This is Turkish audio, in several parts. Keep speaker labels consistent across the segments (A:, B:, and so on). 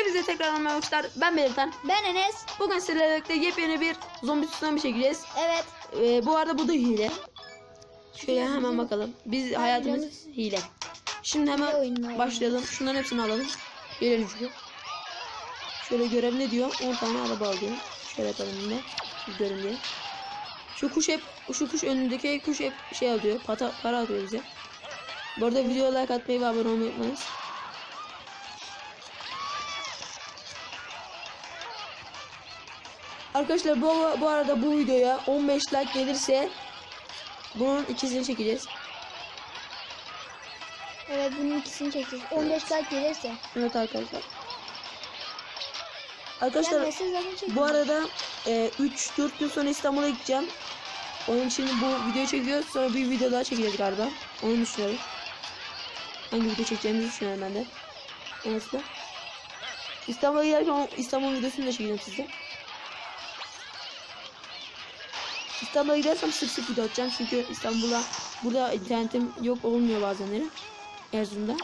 A: Hepinize tekrar merhabalar. Ben Belirten.
B: Ben Enes.
A: Bugün sizlerle birlikte yepyeni bir zombi tsunami çekeceğiz.
B: Evet.
A: Ee, bu arada bu da hile. Şöyle hemen bakalım. Biz hayatımız hile. Şimdi hemen başlayalım. Şunların hepsini alalım. Gelelim şuraya. Şöyle görev ne diyor? 10 tane araba al diyor. Şöyle yapalım yine. Görelim diye. Şu kuş hep şu kuş önündeki kuş hep şey alıyor. Pata, para atıyor bize. Bu arada videoya like atmayı ve abone olmayı unutmayınız. Arkadaşlar bu, bu arada bu videoya 15 like gelirse bunun ikisini çekeceğiz.
B: Evet bunun ikisini çekeceğiz. 15 like gelirse.
A: Evet arkadaşlar. Arkadaşlar bu arada 3-4 gün sonra İstanbul'a gideceğim. Onun için bu videoyu çekiyoruz. Sonra bir video daha çekeceğiz galiba. Onu düşünüyorum. Hangi video çekeceğimizi düşünüyorum ben de. De. İstanbul'a giderken İstanbul videosunu da çekeceğim size. İstanbul'a gidersem sık sık video atacağım çünkü İstanbul'a burada internetim yok olmuyor bazenleri. Erzurum'da.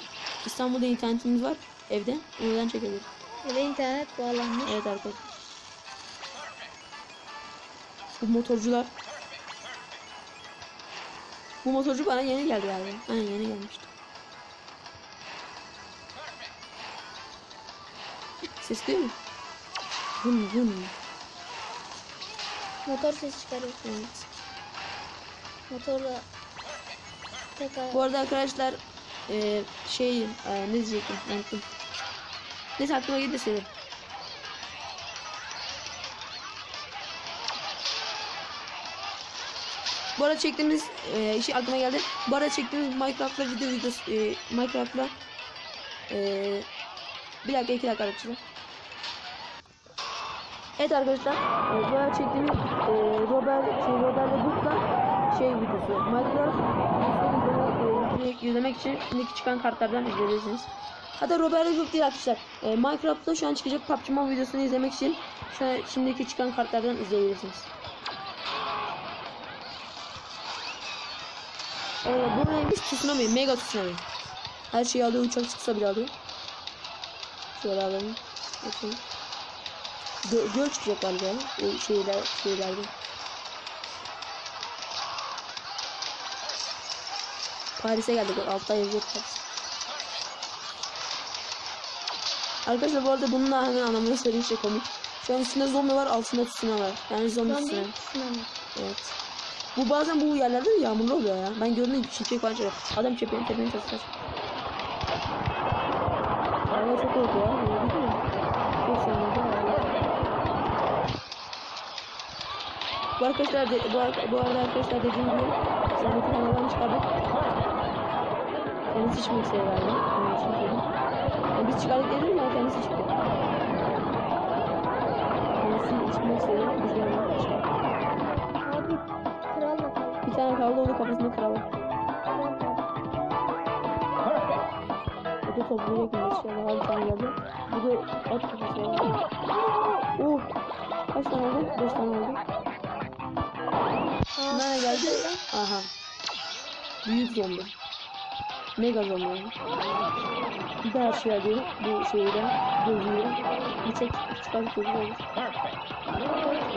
A: İstanbul'da internetimiz var evde. Oradan çekebilirim.
B: Eve internet bağlanmış.
A: Evet arkadaşlar. Bu motorcular. Bu motorcu bana yeni geldi galiba. Aynen yeni gelmişti. Ses duyuyor musun? Vın vın.
B: Motor ses çıkarıyor.
A: Evet.
B: Motorla tekrar
A: Bu arada arkadaşlar eee şey eee, ne diyecektim unuttum. Neyse aklıma geldi söyleyeyim. Bu arada çektiğimiz eee şey aklıma geldi. Bu arada çektiğimiz Minecraft'la video videosu eee Minecraft'la eee bir dakika iki dakika arkadaşlar. Evet arkadaşlar, bu arada çektiğimiz eee Robert, şey, Robert'le Book'la şey videosu. Minecraft izlemek, eee, izlemek için şimdiki çıkan kartlardan izleyebilirsiniz. Hatta Robert Book değil arkadaşlar. Eee Minecraft'ta şu an çıkacak PUBG Mobile videosunu izlemek için şu an şimdiki çıkan kartlardan izleyebilirsiniz. Evet, bu neymiş? Tsunami, Mega Tsunami. Her şeyi alıyor, uçak çıksa bile alıyor. Şöyle alalım. Bakın. Gö göl çıkacak galiba o şeyler şeylerde. Paris'e geldik. Altta yazıyor Paris. Arkadaşlar bu arada bununla hemen anlamını söyleyeyim şey komik. Şu an üstünde zombi var, altında tsunami var. Yani zombi tsunami. Evet. Bu bazen bu yerlerde de yağmurlu oluyor ya. Ben gördüm çiçek falan çıkıyor. Adam çepeğin tepeni çalışıyor. Hava çok korkuyor ya. Çok sinirli. Bu arkadaşlar de, bu, bu arada arkadaşlar dediğim gibi Zahmet'i kanaldan çıkardık. Kendisi içmek istedi galiba. Onun için dedim. Yani biz çıkardık dedim ya kendisi çıktı. Kendisi içmek istedi. Biz de onu çıkardık. Bir tane kaldı onu kafasına kıralım. Bu da toplayacak mı inşallah bir tane geldi. Bu da at kafası. Oh! Kaç tane oldu? 5 tane oldu. Nereye geldi? Aha. Büyük zombi. Mega zombi. Bir daha şey alıyor. Bu şeyden gözüyle. Bir tek çıkan gözü.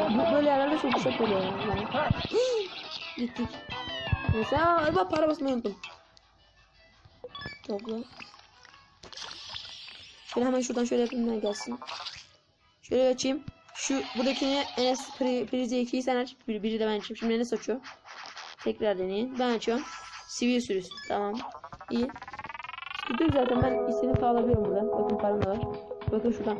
A: Bu böyle yerlerde çok kısa oluyor yani. Gittik. Aa, bak para basmayı unuttum. Topla. Şöyle hemen şuradan şöyle yapayım gelsin. Şöyle açayım. Şu buradakini Enes pri, prize 2'yi sen aç. Biri, biri de ben açayım. Şimdi Enes açıyor. Tekrar deneyin. Ben açıyorum. Sivil sürüsü. Tamam. İyi. Sıkıntı yok zaten ben istediğim para alabiliyorum buradan. Bakın param da var. Bakın şuradan.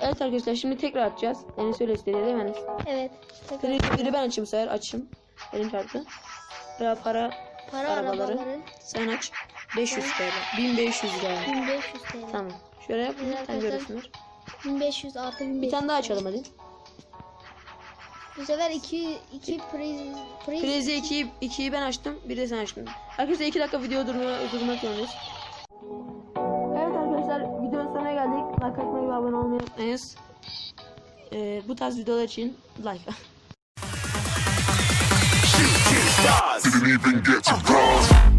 A: Evet arkadaşlar şimdi tekrar açacağız. Enes öyle istedi değil mi Enes?
B: Evet. Tekrar
A: Biri, biri ben açayım sefer. Açayım. Elim çarptı. Para, para
B: para
A: arabaları.
B: arabaları
A: sen aç. 500 TL. 1500 TL.
B: 1500 TL.
A: Tamam. Şöyle yap.
B: Güzel
A: Sen
B: arkadaşlar.
A: görürsünüz.
B: 1500 artı 1500.
A: Bir tane daha açalım hadi.
B: Bu sefer 2 2 priz priz
A: Prize 2'yi 2'yi ben açtım. Bir de sen açtın. Arkadaşlar 2 dakika video durma, durmak zorundayız. Evet arkadaşlar videonun sonuna geldik. Like atmayı ve abone olmayı unutmayınız. Ee, bu tarz videolar için like.
C: Didn't even get to cross.